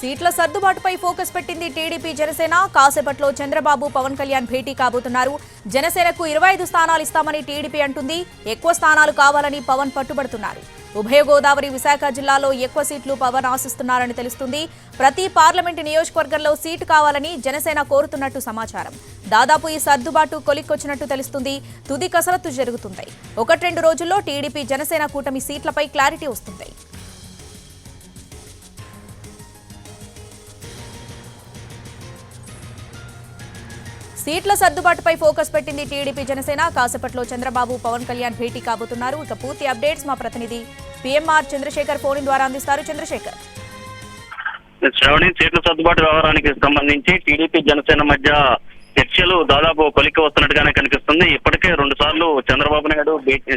సీట్ల సర్దుబాటుపై ఫోకస్ పెట్టింది టీడీపీ జనసేన. కాసేపట్లో చంద్రబాబు పవన్ కళ్యాణ్ భేటీ కాబోతున్నారు. జనసేనకు ఇరవై ఐదు స్థానాలు ఇస్తామని టీడీపీ అంటుంది. ఎక్కువ స్థానాలు కావాలని పవన్ పట్టుబడుతున్నారు. ఉభయ గోదావరి విశాఖ జిల్లాలో ఎక్కువ సీట్లు పవన్ ఆశిస్తున్నారని తెలుస్తుంది. ప్రతి పార్లమెంటు నియోజకవర్గంలో సీటు కావాలని జనసేన కోరుతున్నట్టు సమాచారం. దాదాపు ఈ సర్దుబాటు కొలిక్కొచ్చినట్టు తెలుస్తుంది. తుది కసరత్తు జరుగుతుంది. ఒకటి రెండు రోజుల్లో టీడీపీ జనసేన కూటమి సీట్లపై క్లారిటీ వస్తుంది. సీట్ల సర్దుబాటుపై ఫోకస్ పెట్టింది టీడీపీ జనసేన. కాసేపట్లో చంద్రబాబు పవన్ కళ్యాణ్ భేటీ కాబోతున్నారు. ఇక పూర్తి అప్డేట్స్ మా ప్రతినిధి పీఎంఆర్ చంద్రశేఖర్ ఫోన్ ద్వారా అందిస్తారు. చంద్రశేఖర్. శ్రవణి సీట్ల సర్దుబాటు వ్యవహారానికి సంబంధించి టీడీపీ జనసేన మధ్య చర్చలు దాదాపు కొలిక్కి వస్తున్నట్టుగానే కనిపిస్తుంది. ఇప్పటికే రెండు సార్లు చంద్రబాబు నాయుడు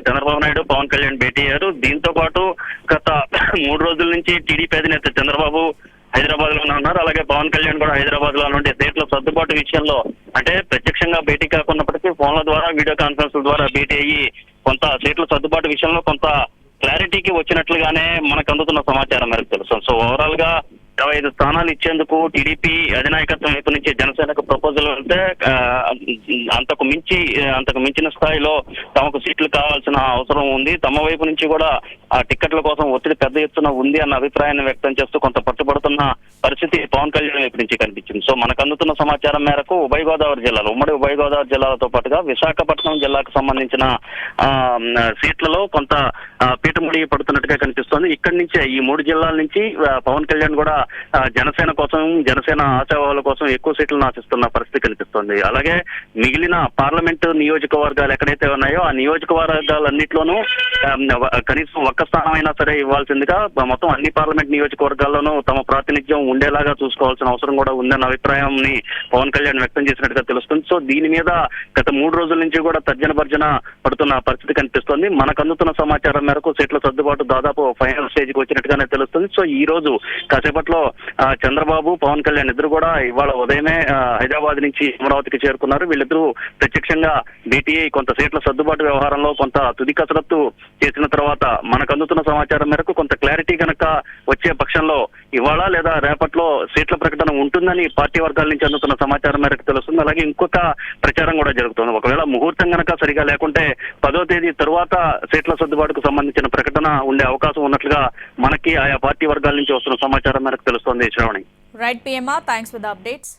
చంద్రబాబు నాయుడు పవన్ కళ్యాణ్ భేటీ అయ్యారు. దీంతో పాటు గత మూడు రోజుల నుంచి టీడీపీ అధినేత చంద్రబాబు హైదరాబాద్లోనే ఉన్నారు అలాగే పవన్ కళ్యాణ్ కూడా హైదరాబాద్లో నుండి సీట్ల సర్దుబాటు విషయంలో అంటే ప్రత్యక్షంగా భేటీ కాకున్నప్పటికీ ఫోన్ల ద్వారా వీడియో కాన్ఫరెన్స్ ద్వారా భేటీ అయ్యి కొంత సీట్ల సర్దుబాటు విషయంలో కొంత క్లారిటీకి వచ్చినట్లుగానే మనకు అందుతున్న సమాచారం మేరకు తెలుసు. సో ఓవరాల్గా ఇరవై ఐదు స్థానాలు ఇచ్చేందుకు టీడీపీ అధినాయకత్వం వైపు నుంచి జనసేనకు ప్రపోజల్ అంటే అంతకు మించి అంతకు మించిన స్థాయిలో తమకు సీట్లు కావాల్సిన అవసరం ఉంది. తమ వైపు నుంచి కూడా ఆ టిక్కెట్ల కోసం ఒత్తిడి పెద్ద ఎత్తున ఉంది అన్న అభిప్రాయాన్ని వ్యక్తం చేస్తూ కొంత పట్టుబడుతున్న పరిస్థితి పవన్ కళ్యాణ్ వైపు నుంచి కనిపించింది. సో మనకు అందుతున్న సమాచారం మేరకు ఉభయ గోదావరి జిల్లాలో ఉమ్మడి ఉభయ గోదావరి జిల్లాలతో పాటుగా విశాఖపట్నం జిల్లాకు సంబంధించిన సీట్లలో కొంత ఆ, పీఠముడి పడుతున్నట్టుగా కనిపిస్తోంది. ఇక్కడి నుంచే ఈ మూడు జిల్లాల నుంచి పవన్ కళ్యాణ్ కూడా జనసేన కోసం జనసేన ఆశావాహుల కోసం ఎక్కువ సీట్లను ఆశిస్తున్న పరిస్థితి కనిపిస్తోంది. అలాగే మిగిలిన పార్లమెంటు నియోజకవర్గాలు ఎక్కడైతే ఉన్నాయో ఆ నియోజకవర్గాలన్నింటిలోనూ కనీసం ఒక్క స్థానమైనా సరే ఇవ్వాల్సిందిగా మొత్తం అన్ని పార్లమెంట్ నియోజకవర్గాల్లోనూ తమ ప్రాతినిధ్యం ఉండేలాగా చూసుకోవాల్సిన అవసరం కూడా ఉందన్న అభిప్రాయాన్ని పవన్ కళ్యాణ్ వ్యక్తం చేసినట్టుగా తెలుస్తుంది. సో దీని మీద గత మూడు రోజుల నుంచి కూడా తర్జన భర్జన పడుతున్న పరిస్థితి కనిపిస్తోంది. మనకు అందుతున్న సమాచారం మేరకు సీట్ల సర్దుబాటు దాదాపు ఫైనల్ స్టేజ్కి వచ్చినట్టుగానే తెలుస్తుంది. సో ఈ రోజు కాసేపట్లో చంద్రబాబు పవన్ కళ్యాణ్ ఇద్దరు కూడా ఇవాళ ఉదయమే హైదరాబాద్ నుంచి అమరావతికి చేరుకున్నారు. వీళ్ళిద్దరూ ప్రత్యక్షంగా డిటిఐ కొంత సీట్ల సర్దుబాటు వ్యవహారంలో కొంత తుది కసరత్తు చేసిన తర్వాత మనకు అందుతున్న సమాచారం మేరకు కొంత క్లారిటీ కనుక వచ్చే పక్షంలో ఇవాళ లేదా రేపట్లో సీట్ల ప్రకటన ఉంటుందని పార్టీ వర్గాల నుంచి అందుతున్న సమాచారం మేరకు తెలుస్తుంది. అలాగే ఇంకొక ప్రచారం కూడా జరుగుతుంది. ఒకవేళ ముహూర్తం గనక సరిగా లేకుంటే పదో తేదీ తరువాత సీట్ల సర్దుబాటుకు సంబంధించిన ప్రకటన ఉండే అవకాశం ఉన్నట్లుగా మనకి ఆయా పార్టీ వర్గాల నుంచి వస్తున్న సమాచారం మేరకు తెలుస్తోంది. Shravani. Right PMR thanks for the updates